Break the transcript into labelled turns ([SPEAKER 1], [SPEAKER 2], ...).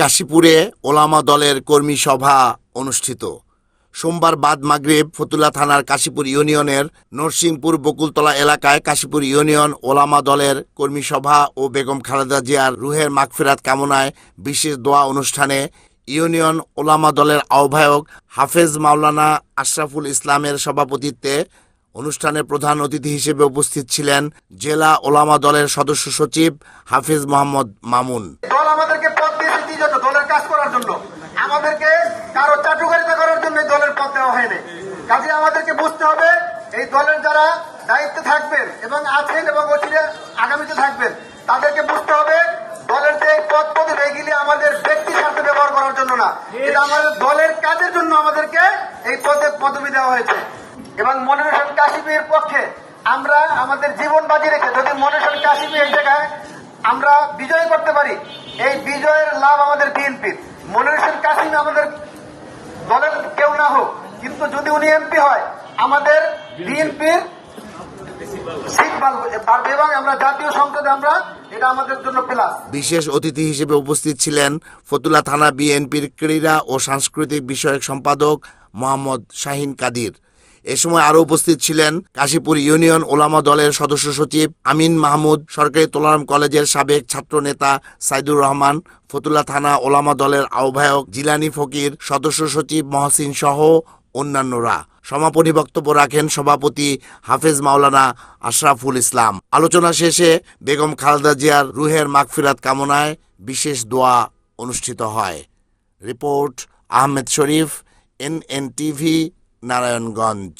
[SPEAKER 1] কাশীপুরে ওলামা দলের কর্মী সভা অনুষ্ঠিত সোমবার বাদ মাগরিব ফতুল্লা থানার কাশীপুর ইউনিয়নের নরসিংপুর বকুলতলা এলাকায় কাশীপুর ইউনিয়ন ওলামা দলের কর্মী সভা ও বেগম খালেদা জিয়ার রুহের মাগফিরাত কামনায় বিশেষ দোয়া অনুষ্ঠানে ইউনিয়ন ওলামা দলের আহ্বায়ক হাফেজ মাওলানা আশরাফুল ইসলামের সভাপতিত্বে অনুষ্ঠানে প্রধান অতিথি হিসেবে উপস্থিত ছিলেন জেলা ওলামা দলের সদস্য সচিব হাফিজ মোহাম্মদ মামুন
[SPEAKER 2] দল আমাদেরকে পথ দিয়েছে কি জন্য দলের কাজ করার জন্য আমাদেরকে কারো চাটুকারিতা করার জন্য দলের পথ দেওয়া হয়নি কাজে আমাদেরকে বুঝতে হবে এই দলের যারা দায়িত্বে থাকবেন এবং আছেন এবং অচিরে আগামীতে থাকবেন তাদেরকে বুঝতে হবে দলের যে পদ পদে এগুলি আমাদের ব্যক্তি স্বার্থে ব্যবহার করার জন্য না এটা আমাদের দলের কাজের জন্য আমাদেরকে এই পদে পদবি দেওয়া হয়েছে এবং মনির হোসেন কাশিমের পক্ষে আমরা আমাদের জীবন বাজি রেখে যদি মনির হোসেন এই জায়গায় আমরা বিজয় করতে পারি এই বিজয়ের লাভ আমাদের বিএনপির মনির কাসিম আমাদের দলের কেউ না হোক কিন্তু যদি উনি এমপি হয় আমাদের বিএনপির
[SPEAKER 1] বিশেষ অতিথি হিসেবে উপস্থিত ছিলেন ফতুলা থানা বিএনপির ক্রীড়া ও সাংস্কৃতিক বিষয়ক সম্পাদক মোহাম্মদ শাহিন কাদির এ সময় আরও উপস্থিত ছিলেন কাশীপুর ইউনিয়ন ওলামা দলের সদস্য সচিব আমিন মাহমুদ সরকারি তোলারাম কলেজের সাবেক ছাত্র নেতা সাইদুর রহমান ফতুল্লা থানা ওলামা দলের আহ্বায়ক জিলানি ফকির সদস্য সচিব মহসিন সহ অন্যান্যরা সমাপনী বক্তব্য রাখেন সভাপতি হাফেজ মাওলানা আশরাফুল ইসলাম আলোচনা শেষে বেগম খালেদা জিয়ার রুহের মাগফিরাত কামনায় বিশেষ দোয়া অনুষ্ঠিত হয় report Ahmed Sharif N N TV Narayanganj